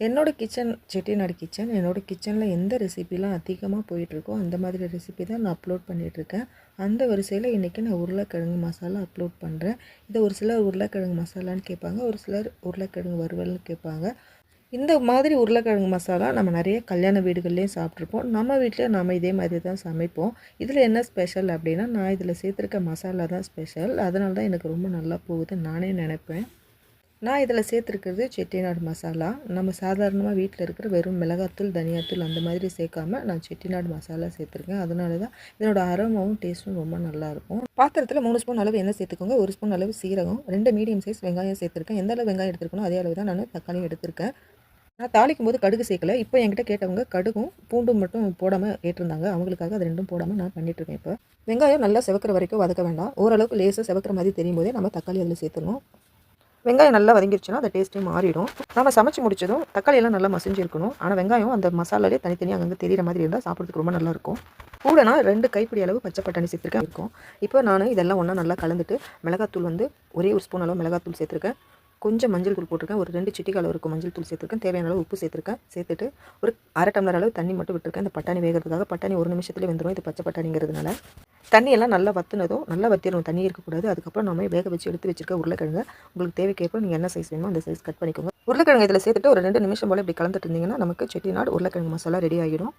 என்னோடய kitchen Chettinad kitchen என்னோடய கிச்சனில் எந்த ரெசிபிலாம் அதிகமாக போயிட்டுருக்கோ அந்த மாதிரி ரெசிபி தான் நான் அப்லோட் பண்ணிகிட்ருக்கேன் அந்த வரிசையில் இன்றைக்கி நான் உருளைக்கிழங்கு மசாலா அப்லோட் பண்ணுறேன் இதை ஒரு சிலர் உருளைக்கிழங்கு மசாலான்னு கேட்பாங்க ஒரு சிலர் உருளைக்கிழங்கு வறுவல்னு கேட்பாங்க. இந்த மாதிரி உருளைக்கிழங்கு மசாலா நம்ம நிறைய கல்யாண வீடுகள்லேயும் சாப்பிட்ருப்போம் நம்ம வீட்டில் நம்ம இதே மாதிரி தான் சமைப்போம். இதில் என்ன ஸ்பெஷல் அப்படின்னா நான் இதில் சேர்த்துருக்க மசாலா தான் ஸ்பெஷல் அதனால தான் எனக்கு ரொம்ப நல்லா போகுது நானே நினைப்பேன். நான் இதில் சேர்த்துருக்கிறது செட்டிநாடு மசாலா. நம்ம சாதாரணமாக வீட்டில் இருக்கிற வெறும் மிளகாத்தூள் தனியாத்தூள் அந்த மாதிரி சேர்க்காம நான் செட்டிநாடு மசாலா சேர்த்துருக்கேன். அதனால தான் இதனோட அரோமாவும் டேஸ்ட்டும் ரொம்ப நல்லாயிருக்கும். பாத்திரத்தில் மூணு ஸ்பூன் அளவு எண்ணெய் சேர்த்துக்கோங்க. ஒரு ஸ்பூன் அளவு சீரகம் ரெண்டு மீடியம் சைஸ் வெங்காயம் சேர்த்துருக்கேன். எந்த அளவு வெங்காயம் எடுத்துருக்கணும் அதே அளவு தான் நான் தக்காளியும் எடுத்திருக்கேன். நான் தாளிக்கும் போது கடுகு சேர்க்கல. இப்போ என்கிட்ட கேட்டவங்க கடுகும் பூண்டும் மட்டும் போடாமல் கேட்டிருந்தாங்க அவங்களுக்காக அது ரெண்டும் போடாமல் நான் பண்ணிட்டுருக்கேன் இப்போ. வெங்காயம் நல்லா செவக்கிற வரைக்கும் வதக்க வேண்டாம். ஓரளவுக்கு லேசாக செவக்கிற மாதிரி தெரியும் போதே நம்ம தக்காளி அதில் சேர்த்துணும் வெங்காயம் நல்லா வதங்கிருச்சுன்னா அந்த டேஸ்ட்டே மாறிடும். நம்ம சமைச்சு முடிச்சதும் தக்காளியெல்லாம் நல்லா மசிஞ்சிருக்கணும். ஆனால் வெங்காயம் அந்த மசாலாலே தனித்தனியாக அங்கங்கே தெரியிற மாதிரி இருந்தால் சாப்பிட்றதுக்கு ரொம்ப நல்லாயிருக்கும் கூட நான் ரெண்டு கைப்பிடி அளவு பச்சை பட்டாணி சேர்த்துருக்கேன். இருக்கும். இப்போ நான் இதெல்லாம் ஒன்றா நல்லா கலந்துட்டு மிளகாத்தூள் வந்து ஒரே ஒரு ஸ்பூன் அளவு மிளகாத்தூள் சேர்த்துருக்கேன். கொஞ்சம் மஞ்சள் தூள் போட்டிருக்கேன். ஒரு ரெண்டு சிட்டிக்கு அளவு இருக்கும் மஞ்சள் தூள் சேர்த்துருக்கேன். தேவையான அளவு உப்பு சேர்த்துருக்கேன். சேர்த்துட்டு ஒரு அரை டம்ளர் அளவு தண்ணி மட்டும் விட்டுருக்கேன். இந்த பட்டாணி வேகிறதுக்காக பட்டாணி ஒரு நிமிஷத்துலேயே வந்துடும் இது பச்சை பட்டாணிங்கிறதுனால. தண்ணியெல்லாம் நல்லா வத்துனதும் நல்லா வத்திடணும். தண்ணி இருக்கக்கூடாது. அதுக்கப்புறம் நம்ம வேக வச்சு எடுத்து வச்சிருக்க உருளைக்கிழங்கு. உங்களுக்கு தேவைக்கேற்ப நீங்கள் என்ன சைஸ் வேணுமோ அந்த சைஸ் கட் பண்ணிக்கோங்க. உருளைக்கிழங்கு இதில் சேர்த்துட்டு ஒரு ரெண்டு நிமிஷம் போல் இப்படி கலந்துட்டு இருந்தீங்கன்னா நமக்கு செட்டிநாடு உருளைக்கிழங்கு மசாலா ரெடி ஆகிடும்